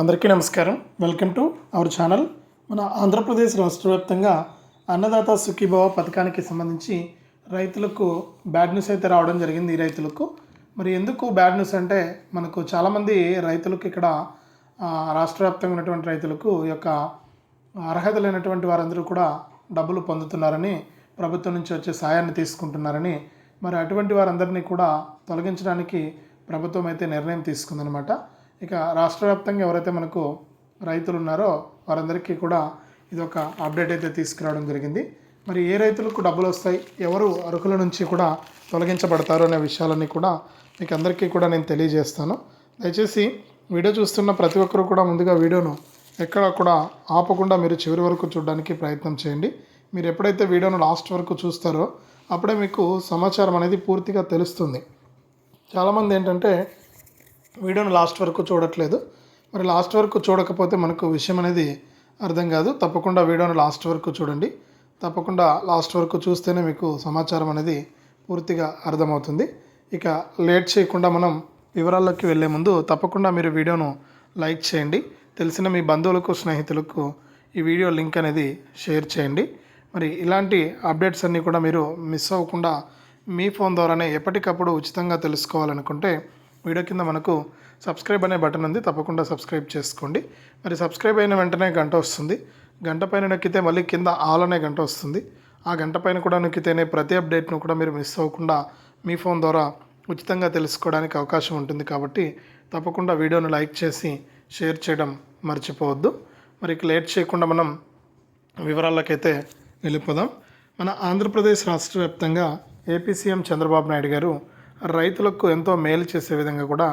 అందరికీ నమస్కారం. Welcome to our channel. మన ఆంధ్రప్రదేశ్ రాష్ట్ర వ్యాప్తంగా అన్నదాత సుఖీభావ పథకానికి సంబంధించి రైతులకు బ్యాడ్ న్యూస్ అయితే రావడం జరిగింది ఈ రైతులకు. మరి ఎందుకు బ్యాడ్ న్యూస్ అంటే మనకు చాలామంది రైతులకు ఇక్కడ రాష్ట్ర వ్యాప్తంగా ఉన్నటువంటి రైతులకు ఈ యొక్క అర్హత లేనటువంటి వారందరూ కూడా డబ్బులు పొందుతున్నారని ప్రభుత్వం నుంచి వచ్చే సాయాన్ని తీసుకుంటున్నారని మరి అటువంటి వారందరినీ కూడా తొలగించడానికి ప్రభుత్వం అయితే నిర్ణయం తీసుకుందనమాట ఇక రాష్ట్ర వ్యాప్తంగా ఎవరైతే మనకు రైతులు ఉన్నారో వారందరికీ కూడా ఇది ఒక అప్డేట్ అయితే తీసుకురావడం జరిగింది. మరి ఏ రైతులకు డబ్బులు వస్తాయి? ఎవరు అర్హుల నుంచి కూడా తొలగించబడతారు అనే విషయాలన్నీ కూడా మీకు అందరికీ కూడా నేను తెలియజేస్తాను. దయచేసి వీడియో చూస్తున్న ప్రతి ఒక్కరు కూడా ముందుగా వీడియోను ఎక్కడ కూడా ఆపకుండా మీరు చివరి వరకు చూడడానికి ప్రయత్నం చేయండి. మీరు ఎప్పుడైతే వీడియోను లాస్ట్ వరకు చూస్తారో అప్పుడే మీకు సమాచారం అనేది పూర్తిగా తెలుస్తుంది. చాలామంది ఏంటంటే వీడియోను లాస్ట్ వరకు చూడట్లేదు. మరి లాస్ట్ వరకు చూడకపోతే మనకు విషయం అనేది అర్థం కాదు. తప్పకుండా వీడియోను లాస్ట్ వరకు చూడండి. తప్పకుండా లాస్ట్ వరకు చూస్తేనే మీకు సమాచారం అనేది పూర్తిగా అర్థమవుతుంది. ఇక లేట్ చేయకుండా మనం వివరాల్లోకి వెళ్ళే ముందు తప్పకుండా మీరు వీడియోను లైక్ చేయండి. తెలిసిన మీ బంధువులకు స్నేహితులకు ఈ వీడియో లింక్ అనేది షేర్ చేయండి. మరి ఇలాంటి అప్డేట్స్ అన్నీ కూడా మీరు మిస్ అవ్వకుండా మీ ఫోన్ ద్వారానే ఎప్పటికప్పుడు ఉచితంగా తెలుసుకోవాలనుకుంటే వీడియో కింద మనకు సబ్స్క్రైబ్ అనే బటన్ ఉంది తప్పకుండా సబ్స్క్రైబ్ చేసుకోండి. మరి సబ్స్క్రైబ్ అయిన వెంటనే గంట వస్తుంది. గంట పైన నొక్కితే మళ్ళీ కింద ఆల్ అనే గంట వస్తుంది. ఆ గంట పైన కూడా నొక్కితేనే ప్రతి అప్డేట్ను కూడా మీరు మిస్ అవ్వకుండా మీ ఫోన్ ద్వారా ఉచితంగా తెలుసుకోవడానికి అవకాశం ఉంటుంది కాబట్టి తప్పకుండా వీడియోను లైక్ చేసి షేర్ చేయడం మర్చిపోవద్దు. మరి లేట్ చేయకుండా మనం వివరాలకైతే వెళ్ళిపోదాం. మన ఆంధ్రప్రదేశ్ రాష్ట్ర వ్యాప్తంగా ఏపీ సీఎం చంద్రబాబు నాయుడు గారు రైతులకు ఎంతో మేలు చేసే విధంగా కూడా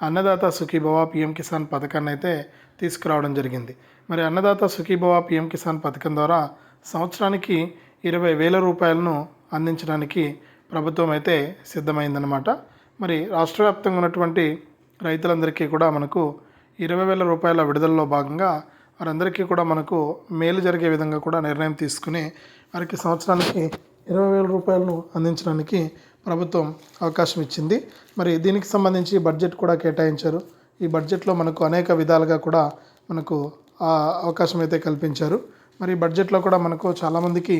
అన్నదాత సుఖీభవ పిఎం కిసాన్ పథకాన్ని అయితే తీసుకురావడం జరిగింది. మరి అన్నదాత సుఖీభవ పిఎం కిసాన్ పథకం ద్వారా సంవత్సరానికి ఇరవై వేల రూపాయలను అందించడానికి ప్రభుత్వం అయితే సిద్ధమైందనమాట మరి రాష్ట్ర వ్యాప్తంగా ఉన్నటువంటి రైతులందరికీ కూడా మనకు ఇరవై వేల రూపాయల విడుదలలో భాగంగా వారందరికీ కూడా మనకు మేలు జరిగే విధంగా కూడా నిర్ణయం తీసుకుని వారికి సంవత్సరానికి ఇరవై వేల రూపాయలను అందించడానికి ప్రభుత్వం అవకాశం ఇచ్చింది. మరి దీనికి సంబంధించి బడ్జెట్ కూడా కేటాయించారు. ఈ బడ్జెట్లో మనకు అనేక విధాలుగా కూడా మనకు ఆ అవకాశం అయితే కల్పించారు. మరి బడ్జెట్లో కూడా మనకు చాలామందికి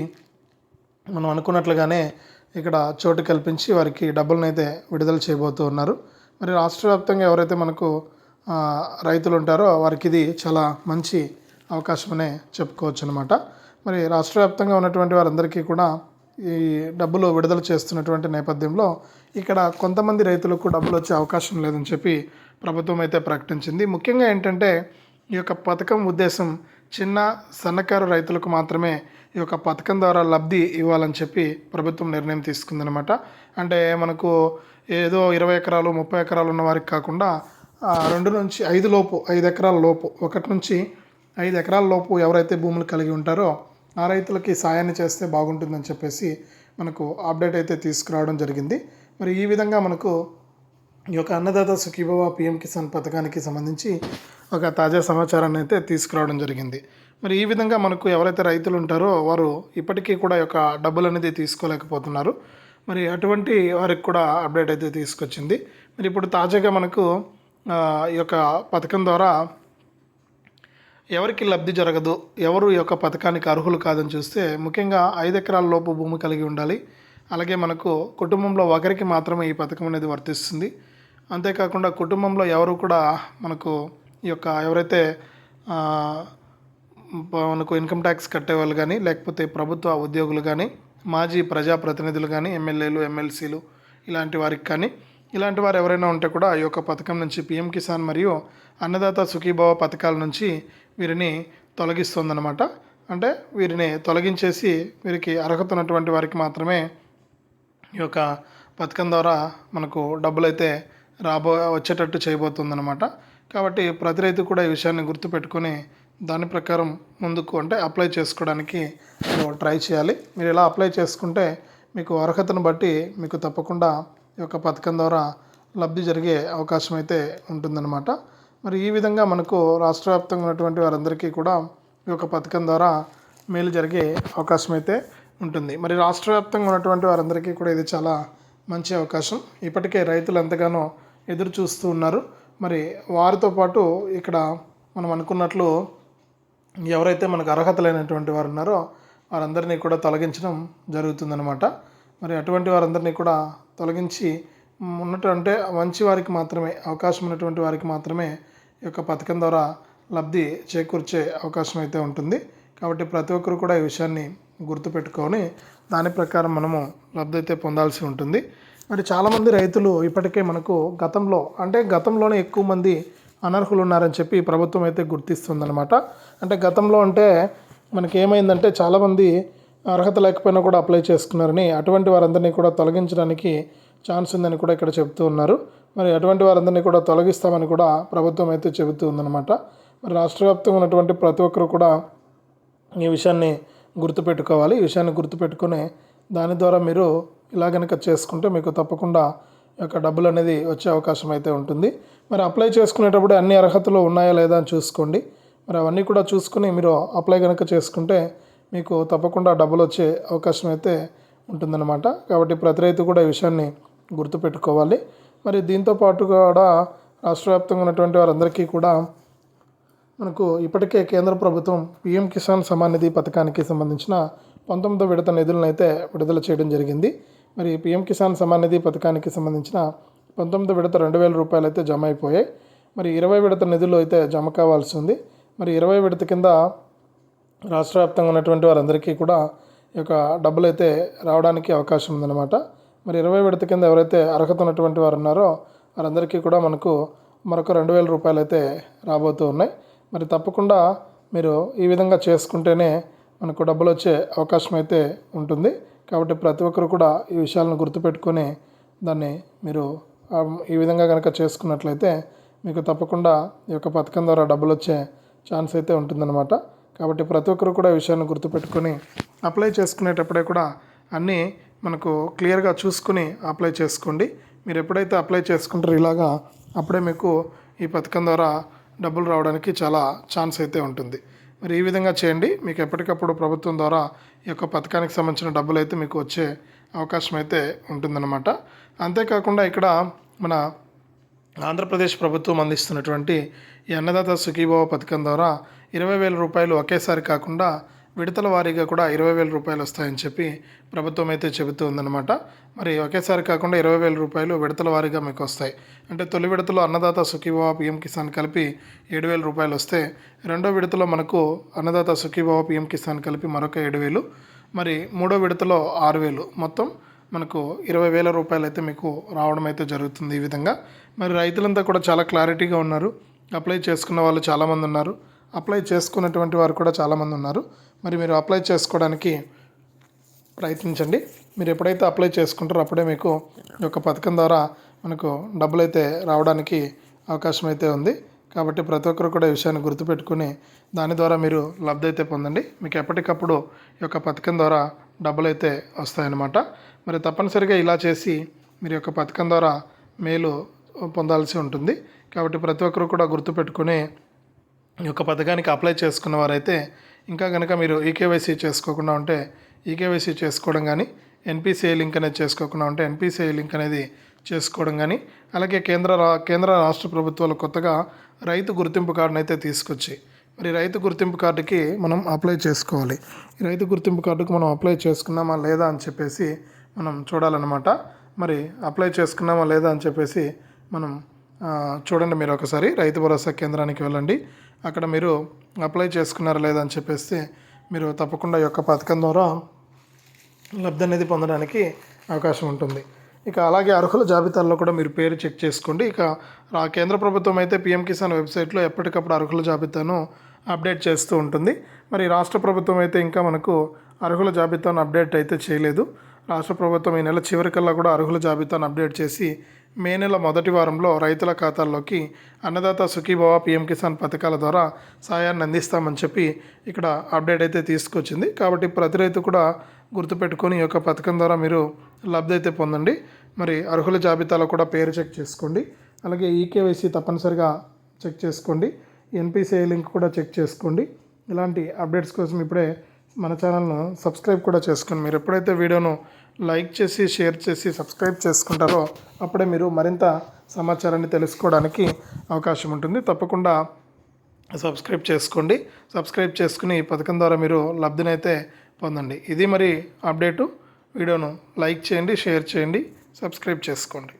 మనం అనుకున్నట్లుగానే ఇక్కడ చోటు కల్పించి వారికి డబ్బులను అయితే విడుదల చేయబోతూ ఉన్నారు. మరి రాష్ట్ర వ్యాప్తంగా ఎవరైతే మనకు రైతులు ఉంటారో వారికి ఇది చాలా మంచి అవకాశమనే చెప్పుకోవచ్చు అనమాట మరి రాష్ట్ర వ్యాప్తంగా ఉన్నటువంటి వారందరికీ కూడా ఈ డబ్బులు విడుదల చేస్తున్నటువంటి నేపథ్యంలో ఇక్కడ కొంతమంది రైతులకు డబ్బులు వచ్చే అవకాశం లేదని చెప్పి ప్రభుత్వం అయితే ప్రకటించింది. ముఖ్యంగా ఏంటంటే ఈ యొక్క పథకం ఉద్దేశం చిన్న సన్నకారు రైతులకు మాత్రమే ఈ యొక్క పథకం ద్వారా లబ్ధి ఇవ్వాలని చెప్పి ప్రభుత్వం నిర్ణయం తీసుకుందనమాట అంటే మనకు ఏదో ఇరవై ఎకరాలు ముప్పై ఎకరాలు ఉన్న వారికి కాకుండా రెండు నుంచి ఐదు లోపు ఐదు ఎకరాల లోపు ఒకటి నుంచి ఐదు ఎకరాల లోపు ఎవరైతే భూములు కలిగి ఉంటారో ఆ రైతులకి సాయాన్ని చేస్తే బాగుంటుందని చెప్పేసి మనకు అప్డేట్ అయితే తీసుకురావడం జరిగింది. మరి ఈ విధంగా మనకు ఈ యొక్క అన్నదాత సుఖీభవ పిఎం కిసాన్ పథకానికి సంబంధించి ఒక తాజా సమాచారాన్ని అయితే తీసుకురావడం జరిగింది. మరి ఈ విధంగా మనకు ఎవరైతే రైతులు ఉంటారో వారు ఇప్పటికీ కూడా ఈ యొక్క డబ్బులు అనేది తీసుకోలేకపోతున్నారు. మరి అటువంటి వారికి కూడా అప్డేట్ అయితే తీసుకొచ్చింది. మరి ఇప్పుడు తాజాగా మనకు ఈ యొక్క పథకం ద్వారా ఎవరికి లబ్ధి జరగదు ఎవరు ఈ యొక్క పథకానికి అర్హులు కాదని చూస్తే ముఖ్యంగా ఐదు ఎకరాల లోపు భూమి కలిగి ఉండాలి. అలాగే మనకు కుటుంబంలో ఒకరికి మాత్రమే ఈ పథకం అనేది వర్తిస్తుంది. అంతేకాకుండా కుటుంబంలో ఎవరు కూడా మనకు ఈ యొక్క ఎవరైతే మనకు ఇన్కమ్ ట్యాక్స్ కట్టేవాళ్ళు కానీ లేకపోతే ప్రభుత్వ ఉద్యోగులు కానీ మాజీ ప్రజాప్రతినిధులు కానీ ఎమ్మెల్యేలు ఎమ్మెల్సీలు ఇలాంటి వారికి కానీ ఇలాంటి వారు ఎవరైనా ఉంటే కూడా ఈ యొక్క పథకం నుంచి పిఎం కిసాన్ మరియు అన్నదాత సుఖీభవ పథకాల నుంచి వీరిని తొలగిస్తుందన్నమాట. అంటే వీరిని తొలగించేసి వీరికి అర్హత ఉన్నటువంటి వారికి మాత్రమే ఈ యొక్క పథకం ద్వారా మనకు డబ్బులు అయితే రాబో వచ్చేటట్టు చేయబోతుందన్నమాట. కాబట్టి ప్రతి రైతు కూడా ఈ విషయాన్ని గుర్తుపెట్టుకొని దాని ప్రకారం ముందుకు అంటే అప్లై చేసుకోవడానికి మీరు ట్రై చేయాలి. మీరు ఇలా అప్లై చేసుకుంటే మీకు అర్హతను బట్టి మీకు తప్పకుండా ఈ యొక్క పథకం ద్వారా లబ్ధి జరిగే అవకాశం అయితే ఉంటుందన్నమాట. మరి ఈ విధంగా మనకు రాష్ట్ర వ్యాప్తంగా ఉన్నటువంటి వారందరికీ కూడా ఈ యొక్క పథకం ద్వారా మేలు జరిగే అవకాశం అయితే ఉంటుంది. మరి రాష్ట్ర వ్యాప్తంగా ఉన్నటువంటి వారందరికీ కూడా ఇది చాలా మంచి అవకాశం. ఇప్పటికే రైతులు ఎంతగానో ఎదురు చూస్తూ ఉన్నారు. మరి వారితో పాటు ఇక్కడ మనం అనుకున్నట్లు ఎవరైతే మనకు అర్హత లేనటువంటి వారు ఉన్నారో వారందరినీ కూడా తొలగించడం జరుగుతుందన్నమాట. మరి అటువంటి వారందరినీ కూడా తొలగించి ఉన్నటువంటి మంచి వారికి మాత్రమే అవకాశం ఉన్నటువంటి వారికి మాత్రమే యొక్క పథకం ద్వారా లబ్ధి చేకూర్చే అవకాశం అయితే ఉంటుంది. కాబట్టి ప్రతి ఒక్కరు కూడా ఈ విషయాన్ని గుర్తుపెట్టుకొని దాని ప్రకారం మనము లబ్ధి అయితే పొందాల్సి ఉంటుంది. మరి చాలామంది రైతులు ఇప్పటికే మనకు గతంలో అంటే గతంలోనే ఎక్కువ మంది అనర్హులు ఉన్నారని చెప్పి ప్రభుత్వం అయితే గుర్తిస్తుందన్నమాట. అంటే గతంలో అంటే మనకి ఏమైందంటే చాలామంది అర్హత లేకపోయినా కూడా అప్లై చేసుకున్నారని అటువంటి వారందరినీ కూడా తొలగించడానికి ఛాన్స్ ఉందని కూడా ఇక్కడ చెబుతూ ఉన్నారు. మరి అటువంటి వారందరినీ కూడా తొలగిస్తామని కూడా ప్రభుత్వం అయితే చెబుతూ ఉందన్నమాట. మరి రాష్ట్ర వ్యాప్తంగా ఉన్నటువంటి ప్రతి ఒక్కరు కూడా ఈ విషయాన్ని గుర్తుపెట్టుకోవాలి. ఈ విషయాన్ని గుర్తుపెట్టుకుని దాని ద్వారా మీరు ఇలా కనుక చేసుకుంటే మీకు తప్పకుండా యొక్క డబ్బులు అనేది వచ్చే అవకాశం అయితే ఉంటుంది. మరి అప్లై చేసుకునేటప్పుడు అన్ని అర్హతలు ఉన్నాయా లేదా అని చూసుకోండి. మరి అవన్నీ కూడా చూసుకుని మీరు అప్లై కనుక చేసుకుంటే మీకు తప్పకుండా డబ్బులు వచ్చే అవకాశం అయితే ఉంటుందన్నమాట. కాబట్టి ప్రతి రైతు కూడా ఈ విషయాన్ని గుర్తుపెట్టుకోవాలి. మరి దీంతో పాటు కూడా రాష్ట్ర వ్యాప్తంగా ఉన్నటువంటి వారందరికీ కూడా మనకు ఇప్పటికే కేంద్ర ప్రభుత్వం పిఎం కిసాన్ సమాన్ నిధి పథకానికి సంబంధించిన పంతొమ్మిదో విడత నిధులను అయితే విడుదల చేయడం జరిగింది. మరి పిఎం కిసాన్ సమాన్ నిధి పథకానికి సంబంధించిన పంతొమ్మిదో విడత రెండు వేల రూపాయలు అయితే జమ అయిపోయాయి. మరి ఇరవై విడత నిధులు అయితే జమ కావాల్సి ఉంది. మరి ఇరవై విడత కింద రాష్ట్ర వ్యాప్తంగా ఉన్నటువంటి వారందరికీ కూడా ఈ యొక్క డబ్బులు అయితే రావడానికి అవకాశం ఉందన్నమాట. మరి ఇరవై విడత కింద ఎవరైతే అర్హత ఉన్నటువంటి వారు ఉన్నారో వారందరికీ కూడా మనకు మరొక రెండు వేల రూపాయలు అయితే రాబోతూ ఉన్నాయి. మరి తప్పకుండా మీరు ఈ విధంగా చేసుకుంటేనే మనకు డబ్బులు వచ్చే అవకాశం అయితే ఉంటుంది. కాబట్టి ప్రతి ఒక్కరు కూడా ఈ విషయాలను గుర్తుపెట్టుకొని దాన్ని మీరు ఈ విధంగా కనుక చేసుకున్నట్లయితే మీకు తప్పకుండా ఈ యొక్క పథకం ద్వారా డబ్బులు వచ్చే ఛాన్స్ అయితే ఉంటుందన్నమాట. కాబట్టి ప్రతి ఒక్కరు కూడా విషయాన్ని గుర్తుపెట్టుకొని అప్లై చేసుకునేటప్పుడే కూడా అన్నీ మనకు క్లియర్గా చూసుకుని అప్లై చేసుకోండి. మీరు ఎప్పుడైతే అప్లై చేసుకుంటారో ఇలాగా అప్పుడే మీకు ఈ పథకం ద్వారా డబ్బులు రావడానికి చాలా ఛాన్స్ అయితే ఉంటుంది. మరి ఈ విధంగా చేయండి. మీకు ఎప్పటికప్పుడు ప్రభుత్వం ద్వారా ఈ యొక్క పథకానికి సంబంధించిన డబ్బులు అయితే మీకు వచ్చే అవకాశం అయితే ఉంటుందన్నమాట. అంతేకాకుండా ఇక్కడ మన ఆంధ్రప్రదేశ్ ప్రభుత్వం అందిస్తున్నటువంటి ఈ అన్నదాత సుఖీభావ పథకం ద్వారా ఇరవై వేల రూపాయలు ఒకేసారి కాకుండా విడతల వారీగా కూడా ఇరవై వేల రూపాయలు వస్తాయని చెప్పి ప్రభుత్వం అయితే చెబుతూ ఉందన్నమాట. మరి ఒకేసారి కాకుండా ఇరవై వేల రూపాయలు విడతల వారీగా మీకు వస్తాయి. అంటే తొలి విడతలో అన్నదాత సుఖీభావ పిఎం కిసాన్ కలిపి ఏడు వేల రూపాయలు వస్తే రెండో విడతలో మనకు అన్నదాత సుఖీభావ పిఎం కిసాన్ కలిపి మరొక ఏడు వేలు మరి మూడో విడతలో ఆరు వేలు. మొత్తం మనకు ఇరవై వేల రూపాయలు అయితే మీకు రావడం అయితే జరుగుతుంది ఈ విధంగా. మరి రైతులంతా కూడా చాలా క్లారిటీగా ఉన్నారు. అప్లై చేసుకున్న వాళ్ళు చాలామంది ఉన్నారు. అప్లై చేసుకున్నటువంటి వారు కూడా చాలామంది ఉన్నారు. మరి మీరు అప్లై చేసుకోవడానికి ప్రయత్నించండి. మీరు ఎప్పుడైతే అప్లై చేసుకుంటారో అప్పుడే మీకు ఈ యొక్క పథకం ద్వారా మనకు డబ్బులు అయితే రావడానికి అవకాశం అయితే ఉంది. కాబట్టి ప్రతి ఒక్కరు కూడా ఈ విషయాన్ని గుర్తుపెట్టుకుని దాని ద్వారా మీరు లబ్ధి అయితే పొందండి. మీకు ఎప్పటికప్పుడు ఈ యొక్క పథకం ద్వారా డబ్బులు అయితే వస్తాయన్నమాట. మరి తప్పనిసరిగా ఇలా చేసి మీరు యొక్క పథకం ద్వారా మేలు పొందాల్సి ఉంటుంది. కాబట్టి ప్రతి ఒక్కరు కూడా గుర్తుపెట్టుకుని ఈ యొక్క పథకానికి అప్లై చేసుకున్న వారైతే ఇంకా కనుక మీరు ఈకేవైసీ చేసుకోకుండా ఉంటే ఈకేవైసీ చేసుకోవడం కానీ ఎన్పిసిఐ లింక్ అనేది చేసుకోకుండా ఉంటే ఎన్పిసిఐ లింక్ అనేది చేసుకోవడం కానీ అలాగే కేంద్ర కేంద్ర రాష్ట్ర ప్రభుత్వాలు కొత్తగా రైతు గుర్తింపు కార్డును అయితే తీసుకొచ్చి మరి రైతు గుర్తింపు కార్డుకి మనం అప్లై చేసుకోవాలి. రైతు గుర్తింపు కార్డుకు మనం అప్లై చేసుకున్నామా లేదా అని చెప్పేసి మనం చూడాలన్నమాట. మరి అప్లై చేసుకున్నామా లేదా అని చెప్పేసి మనం చూడండి మీరు ఒకసారి. రైతు భరోసా కేంద్రానికి వెళ్ళండి. అక్కడ మీరు అప్లై చేసుకున్నారా లేదా అని చెప్పేసి మీరు తప్పకుండా యొక్క పథకం ద్వారా లబ్ధి అనేది పొందడానికి అవకాశం ఉంటుంది. ఇక అలాగే అర్హుల జాబితాల్లో కూడా మీరు పేరు చెక్ చేసుకోండి. ఇక రా కేంద్ర ప్రభుత్వం అయితే పిఎం కిసాన్ వెబ్సైట్లో ఎప్పటికప్పుడు అర్హుల జాబితాను అప్డేట్ చేస్తూ ఉంటుంది. మరి రాష్ట్ర ప్రభుత్వం అయితే ఇంకా మనకు అర్హుల జాబితాను అప్డేట్ అయితే చేయలేదు. రాష్ట్ర ప్రభుత్వం ఈ నెల చివరికల్లా కూడా అర్హుల జాబితాను అప్డేట్ చేసి మే నెల మొదటి వారంలో రైతుల ఖాతాల్లోకి అన్నదాత సుఖీభవ పిఎం కిసాన్ పథకాల ద్వారా సాయాన్ని అందిస్తామని చెప్పి ఇక్కడ అప్డేట్ అయితే తీసుకొచ్చింది. కాబట్టి ప్రతి రైతు కూడా గుర్తుపెట్టుకొని ఈ యొక్క పథకం ద్వారా మీరు లబ్ధి అయితే పొందండి. మరి అర్హుల జాబితాలో కూడా పేరు చెక్ చేసుకోండి. అలాగే ఈకేవైసీ తప్పనిసరిగా చెక్ చేసుకోండి. ఎన్పిసిఐ లింక్ కూడా చెక్ చేసుకోండి. ఇలాంటి అప్డేట్స్ కోసం ఇప్పుడే మన ఛానల్ను సబ్స్క్రైబ్ కూడా చేసుకోండి మీరు ఎప్పుడైతే వీడియోను లైక్ చేసి షేర్ చేసి సబ్స్క్రైబ్ చేసుకుంటారో అప్పుడే మీరు మరింత సమాచారాన్ని తెలుసుకోవడానికి అవకాశం ఉంటుంది. తప్పకుండా సబ్స్క్రైబ్ చేసుకోండి. సబ్స్క్రైబ్ చేసుకుని ఈ పథకం ద్వారా మీరు లబ్ధినైతే పొందండి. ఇది మరి అప్డేటు. వీడియోను లైక్ చేయండి షేర్ చేయండి సబ్స్క్రైబ్ చేసుకోండి.